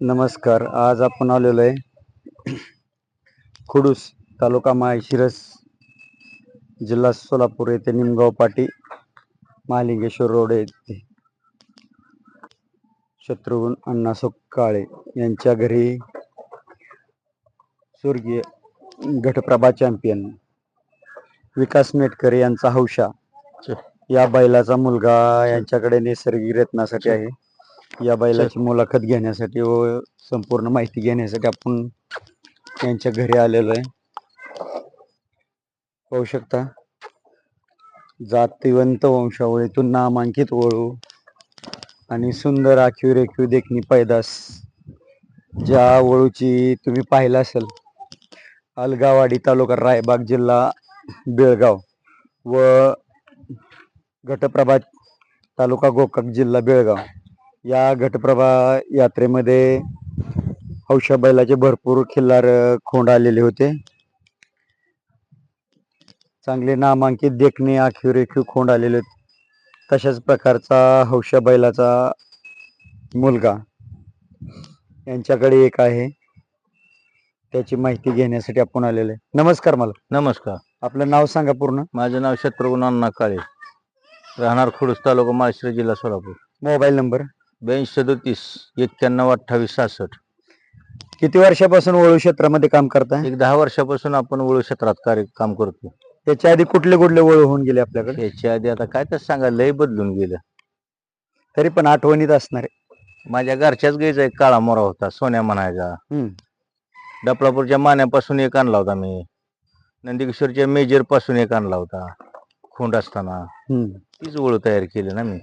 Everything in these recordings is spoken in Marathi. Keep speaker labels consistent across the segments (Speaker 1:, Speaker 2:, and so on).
Speaker 1: नमस्कार आज आपण आलेलो आहे खुडूस तालुका माळशिरस जिल्हा सोलापूर येथे निमगाव पाटी महालिंगेश्वर रोड येथे. शत्रुघ्न अण्णा काळे यांच्या घरी स्वर्गीय घटप्रभा चॅम्पियन विकास मेटकर यांचा हौशा या बैलाचा मुलगा यांच्याकडे नैसर्गिक रत्नासाठी आहे. या बैलाची मुलाखत घेण्यासाठी व संपूर्ण माहिती घेण्यासाठी आपण यांच्या घरी आलेलो आहे. पाहू शकता. जातिवंत वंशावळीतून नामांकित वळू आणि सुंदर आखीव रेखीव देखणी पैदास. ज्या वळूची तुम्ही पाहिलं असेल अलगावाडी तालुका रायबाग जिल्हा बेळगाव व घटप्रभा तालुका गोकाक जिल्हा बेळगाव. या घटप्रभा यात्रेमध्ये हौशा बैलाचे भरपूर खिल्लार खोंड आलेले होते. चांगले नामांकित देखणे आखीव रेखीव खोंड आलेले होते. तशाच प्रकारचा हौशा बैलाचा मुलगा यांच्याकडे एक आहे. त्याची माहिती घेण्यासाठी आपण आलेलो आहे. नमस्कार मला.
Speaker 2: नमस्कार.
Speaker 1: आपलं नाव सांगा पूर्ण.
Speaker 2: माझं नाव शत्रुघ्न अण्णा काळे. राहणार खुडूस तालुका माळशिरस जिल्हा सोलापूर.
Speaker 1: Mobile number.
Speaker 2: ब्याऐंशी सदोतीस एक्क्याण्णव अठ्ठावीस सहासष्ट.
Speaker 1: किती वर्षापासून वळू क्षेत्रामध्ये काम करताय?
Speaker 2: एक दहा वर्षापासून आपण वळू क्षेत्रात कार्य काम करतो
Speaker 1: त्याच्या आधी कुठले कुठले वळू होऊन गेले आपल्याकडे?
Speaker 2: याच्या आधी आता काय तर सांगा लय बदलून गेलं.
Speaker 1: तरी पण आठवणीत असणार आहे.
Speaker 2: माझ्या घरच्याच गाईचा एक काळा मोरा होता सोन्या म्हणायचा.
Speaker 1: हम्म.
Speaker 2: डपळापूरच्या मान्यापासून एक आणला होता मी. नंदकिशोरच्या मेजरपासून एक आणला होता. खोंड असताना.
Speaker 1: हम्म.
Speaker 2: तीच वळू तयार केली ना मी.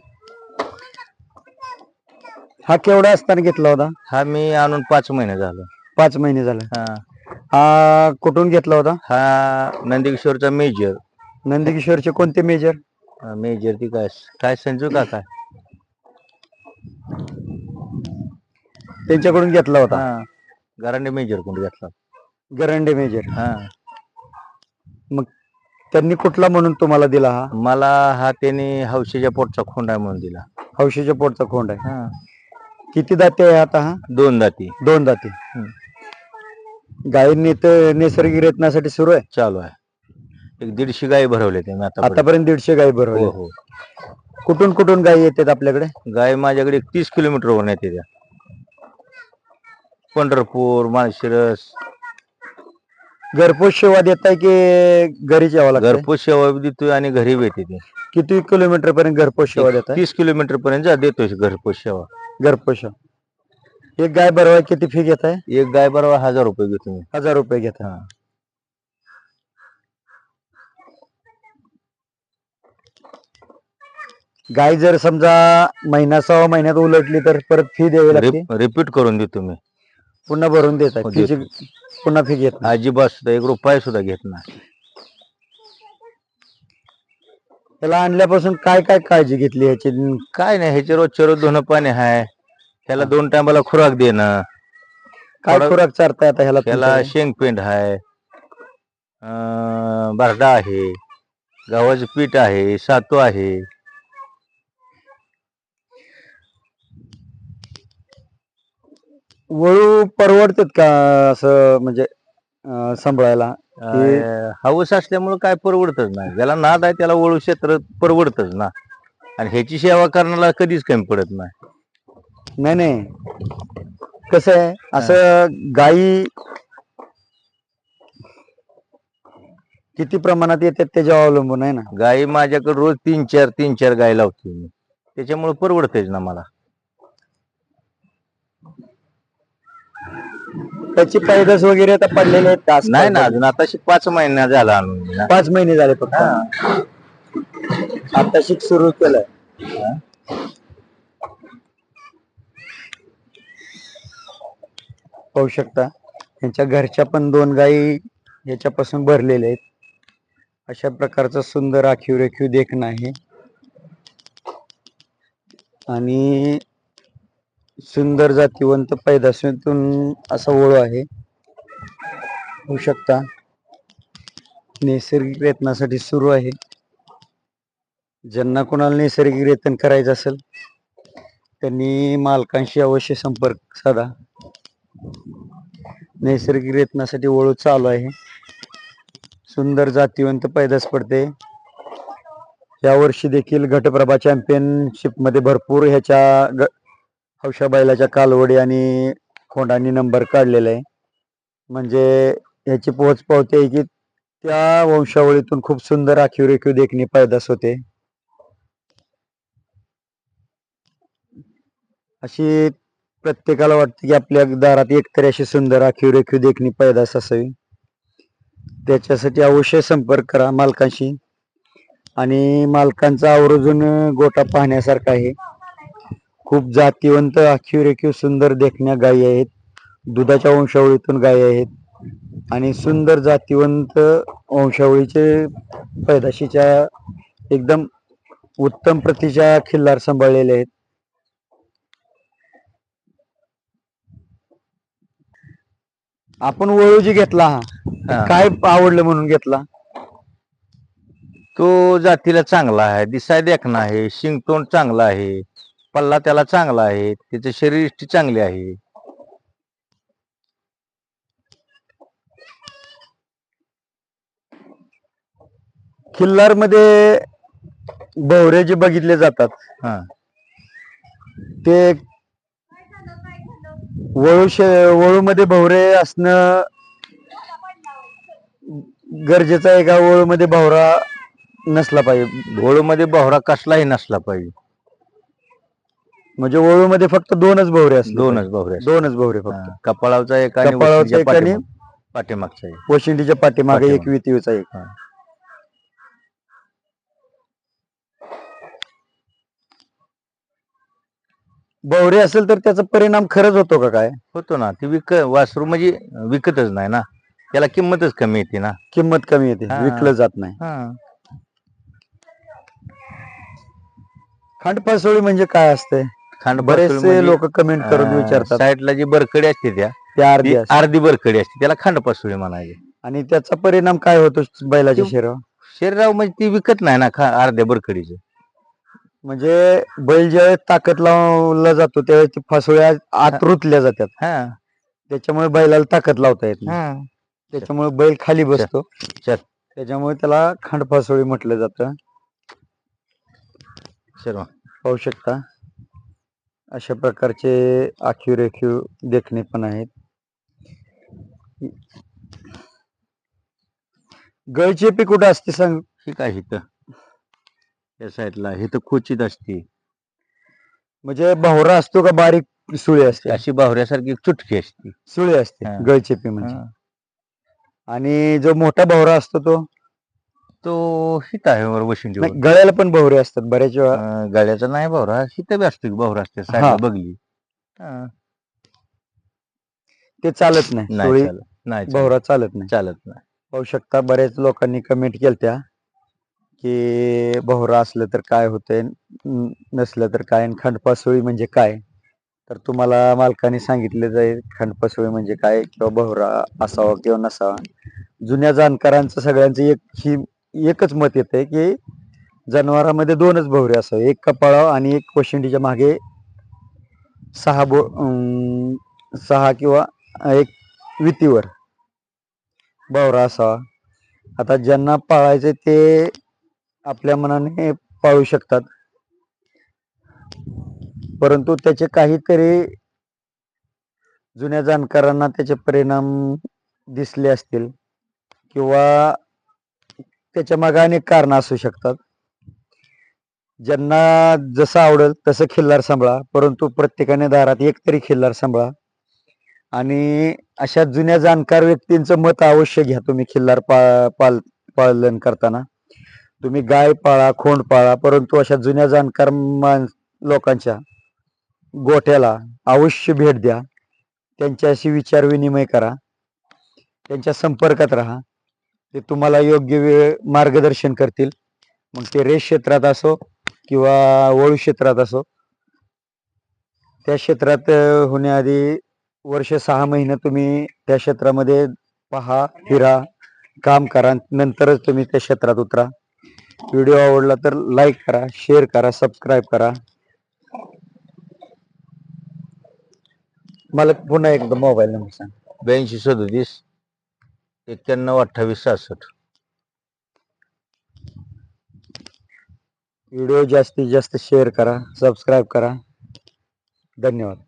Speaker 1: हा केवढा असताना घेतला होता?
Speaker 2: हा मी आणून पाच महिने झालं.
Speaker 1: पाच महिने झाले.
Speaker 2: हा.
Speaker 1: हा कुठून घेतला होता?
Speaker 2: हा नंदकिशोरचा मेजर
Speaker 1: नंदकिशोरचे कोणते मेजर
Speaker 2: मेजर ती काय काय संजू का काय
Speaker 1: त्यांच्याकडून घेतला होता.
Speaker 2: हा घराने मेजर कोण घेतला?
Speaker 1: गरंडे मेजर
Speaker 2: हा.
Speaker 1: त्यांनी कुठला म्हणून तुम्हाला दिला हा?
Speaker 2: मला हा त्याने हौशीच्या पोटचा खोंडा आहे म्हणून दिला.
Speaker 1: हौशीच्या पोटचा खोंड आहे.
Speaker 2: हा.
Speaker 1: किती दाते आहे आता हा?
Speaker 2: दोन दाती.
Speaker 1: दोन दाते. गायींनी तर नैसर्गिक रेतनासाठी सुरू आहे.
Speaker 2: चालू आहे. एक दीडशे गाई भरवले ते मी आता
Speaker 1: आतापर्यंत दीडशे गायी
Speaker 2: हो
Speaker 1: भरवल्या
Speaker 2: हो.
Speaker 1: कुठून कुठून गायी येतात आपल्याकडे?
Speaker 2: गाय माझ्याकडे तीस किलोमीटर वर येते त्या. पंढरपूर माळशिरस.
Speaker 1: घरपोच सेवा देताय की घरीच यावं लागतं
Speaker 2: घरपोच सेवा बी देतोय आणि घरी बी येते ते.
Speaker 1: किती किलोमीटर पर्यंत घरपोच सेवा देताय?
Speaker 2: तीस किलोमीटर पर्यंत जा देतोय घरपोच सेवा.
Speaker 1: घरपोच. सेवा. एक गाय बरवा किती फ़ी घेताय?
Speaker 2: एक गाय बरोबर हज़ार रुपये घेतो मी.
Speaker 1: हज़ार रुपये घेताय.
Speaker 2: हा.
Speaker 1: गाय जर समजा महिना सहा महिन्यात उलटली तर परत फ़ी द्यावी लागते?
Speaker 2: रिप- रिपीट करून देतो मी.
Speaker 1: पुन्हा भरून देत
Speaker 2: हो,
Speaker 1: फीची पुन्हा फ़ी घेत नाही.
Speaker 2: अजिबात सुद्धा एक रुपया सुद्धा घेत नाही.
Speaker 1: त्याला आणल्यापासून काय काय काळजी घेतली याची
Speaker 2: काय नाही ह्याचे रोजचे रोज धुणं पाणी आहे त्याला दोन टायमाला खुराक देणं.
Speaker 1: काय
Speaker 2: थोडं-
Speaker 1: खुराक चारताय आता ह्याला
Speaker 2: त्याला
Speaker 1: तुमच्याकडे?
Speaker 2: शेंगपेंड आहे अं, बारडा आहे. गव्हाचं पीठ आहे सातू आहे.
Speaker 1: वळू परवडतात का असं म्हणजे अं, सांभाळायला?
Speaker 2: अं, हौस असल्यामुळे काय परवडतच नाही. ज्याला नाद आहे त्याला वळू क्षेत्र परवडतच ना. आणि ह्याची सेवा करण्याला कधीच कमी पडत नाही.
Speaker 1: नाही नाही. कसं आहे? असं गायी किती प्रमाणात येतात त्याच्यावर अवलंबून आहे ना?
Speaker 2: गाई माझ्याकडे रोज तीन चार तीन चार गाय लावतो मी. त्याच्यामुळे परवडतेच ना मला.
Speaker 1: त्याची पैदास वगैरे आता पडलेले आहेत का?
Speaker 2: नाही ना अजून आता पाच महिना झाला आणून मी ना.
Speaker 1: पाच महिने झाले फक्त? आता शिक सुरू केलंय. पाहू शकता यांच्या घरच्या पण दोन गायी याच्यापासून भरलेल्या आहेत. अशा प्रकारचं सुंदर आखीव रेखीव देखणं आहे. आणि सुंदर जातीवंत पैदासून असा ओळ आहे. होऊ शकता. नैसर्गिक रेतनासाठी सुरू आहे. ज्यांना कोणाला नैसर्गिक रेतन करायचं असेल त्यांनी मालकांशी अवश्य संपर्क साधा. नैसर्गिक रेतनासाठी ओळू चालू आहे. सुंदर जातीवंत पैदास पडते. यावर्षी देखील घटप्रभा चॅम्पियनशिपमध्ये भरपूर ह्याच्या ग- हौशा बैलाच्या कालवडी आणि खोंडांनी नंबर काढलेला आहे. म्हणजे याची पोहोच पावते आहे की त्या वंशावळीतून खूप सुंदर आखीव रेखीव देखणी पैदास होते. अशी प्रत्येकाला वाटते की आपल्या दारात एकतरी अशी सुंदर आखीव रेखीव देखणी पैदास असावी. त्याच्यासाठी अवश्य संपर्क करा मालकांशी. आणि मालकांचा आवर्जून गोटा पाहण्यासारखा आहे. खूप जातीवंत आखीव रेखीव सुंदर देखण्या गायी आहेत. दुधाच्या वंशावळीतून गायी आहेत. आणि सुंदर जातीवंत वंशावळीचे पैदाशीच्या एकदम उत्तम प्रतीच्या खिल्लार सांभाळलेले आहेत. आपण वळू जी घेतला हा. काय आवडलं म्हणून घेतला?
Speaker 2: तो जातीला चांगला आहे दिसाय देखणा आहे शिंगतोंड चांगला आहे. पल्ला त्याला चांगला आहे त्याचे शरीर चांगली आहे.
Speaker 1: खिल्लारमध्ये भवरे जे बघितले जातात
Speaker 2: हा.
Speaker 1: ते वळू वळू मध्ये भवरे असणं गरजेचं आहे का? वळू मध्ये भवरा नसला पाहिजे.
Speaker 2: होळू मध्ये भोवरा कसलाही नसला पाहिजे.
Speaker 1: म्हणजे वळू मध्ये फक्त दोनच भवरे असले
Speaker 2: दोनच
Speaker 1: पाहिजे. दोनच भवरे फक्त.
Speaker 2: कपाळावचा एक आणि
Speaker 1: कपाळावचा एक आणि-
Speaker 2: पाठीमाग- पाठीमागचा एक.
Speaker 1: वशिंडीच्या पाठीमागे एक. वितीचा एक. भवरे असेल तर त्याचा परिणाम खरंच होतो का काय?
Speaker 2: होतो ना. ती विक वासरू म्हणजे विकतच नाही ना. त्याला किंमतच कमी येते ना.
Speaker 1: किंमत कमी येते. विकलं जात नाही. खांडपासोळी म्हणजे काय असते?
Speaker 2: खांड म्हणजे
Speaker 1: बरेचसे लोक कमेंट करून विचारतात.
Speaker 2: साईडला जी बरकडी असते त्या
Speaker 1: ते अर्धी असते.
Speaker 2: अर्धी बरकडी असते त्याला खांडपासुळी म्हणायचे.
Speaker 1: आणि त्याचा परिणाम काय होतो बैलाच्या शरीरावर?
Speaker 2: शरीरावर म्हणजे ती विकत नाही ना खा अर्ध्या बरकडीच.
Speaker 1: म्हणजे बैल ज्यावेळेस ताकद लावला जातो त्यावेळेस ती फासोळ्या आत रुतल्या जातात.
Speaker 2: हा.
Speaker 1: त्याच्यामुळे बैलाला ताकद लावता येत नाही.
Speaker 2: हा.
Speaker 1: त्याच्यामुळे बैल खाली बसतो.
Speaker 2: चल.
Speaker 1: त्याच्यामुळे त्याला खांडफासोळी म्हटलं जातं.
Speaker 2: सर्व
Speaker 1: पाहू शकता. अशा प्रकारचे आखीव रेखीव देखणे पण आहेत. गळचेपी कुठं असते सांग?
Speaker 2: ही काय हिथं? या साईडला हिथं खोचीत असते.
Speaker 1: म्हणजे भावरा असतो का बारीक सुळी असते?
Speaker 2: अशी बाहुऱ्यासारखी एक चुटकी असते.
Speaker 1: सुळी असते
Speaker 2: हा.
Speaker 1: गळचेपी म्हणजे.
Speaker 2: हा.
Speaker 1: आणि जो मोठा भावरा असतो तो?
Speaker 2: तो हित आहे वशिंडीवर
Speaker 1: गळ्याला पण भवरे असतात बऱ्याच वेळा.
Speaker 2: अं, गळ्याचा नाही बाहुरा हिथं बी असतो बाहुरा असते साईडला. बघली हा.
Speaker 1: ते चालत नाही
Speaker 2: नाही चालत नाही चालत.
Speaker 1: भावरा चालत नाही.
Speaker 2: चालत नाही.
Speaker 1: पाहू शकता बऱ्याच लोकांनी कमेंट केलत्या की बहुरा असलं तर काय होतंय न- नसलं तर काय आणि खंडपासोळी म्हणजे काय? तर तुम्हाला मालकाने सांगितले जाईल खंडपासोळी म्हणजे काय किंवा बहुरा असावा किंवा नसावा. जुन्या जाणकारांचं सगळ्यांचं एक ही एकच मत येतंय की जनावरामध्ये दोनच भोवरे असावे. एक कपाळाव आणि एक कोशिंडीच्या मागे सहा बो सहा किंवा एक वितीवर भवरा असावा. आता ज्यांना पाळायचे ते आपल्या मनाने पाळू शकतात. परंतु त्याचे काहीतरी जुन्या जाणकारांना त्याचे परिणाम दिसले असतील किंवा त्याच्यामागे अनेक कारण असू शकतात. ज्यांना जसं आवडेल तसं खिल्लार सांभाळा परंतु प्रत्येकाने दारात एक तरी खिल्लार सांभाळा. आणि अशा जुन्या जाणकार व्यक्तींचं मत अवश्य घ्या तुम्ही खिल्लार पा पाल पालन करताना. तुम्ही गाय पाळा खोंड पाळा परंतु अशा जुन्या जाणकार लोकांच्या गोठ्याला अवश्य भेट द्या. त्यांच्याशी विचार विनिमय करा. त्यांच्या संपर्कात राहा. ते तुम्हाला योग्य वेळ मार्गदर्शन करतील. मग ते रेस क्षेत्रात असो किंवा वळू क्षेत्रात असो त्या क्षेत्रात होण्याआधी वर्ष सहा महिने तुम्ही त्या क्षेत्रामध्ये पहा फिरा काम करा नंतरच तुम्ही त्या क्षेत्रात उतरा. व्हिडिओ आवडला तर लाईक करा शेअर करा सबस्क्राईब करा. मला पुन्हा एकदा मोबाईल नंबर सांग.
Speaker 2: ब्याऐंशी सदोतीस. एक्क्याण्णव अठ्ठावीस सहासष्ट.
Speaker 1: व्हिडिओ जास्तीत जास्त शेअर करा सबस्क्राईब करा. धन्यवाद.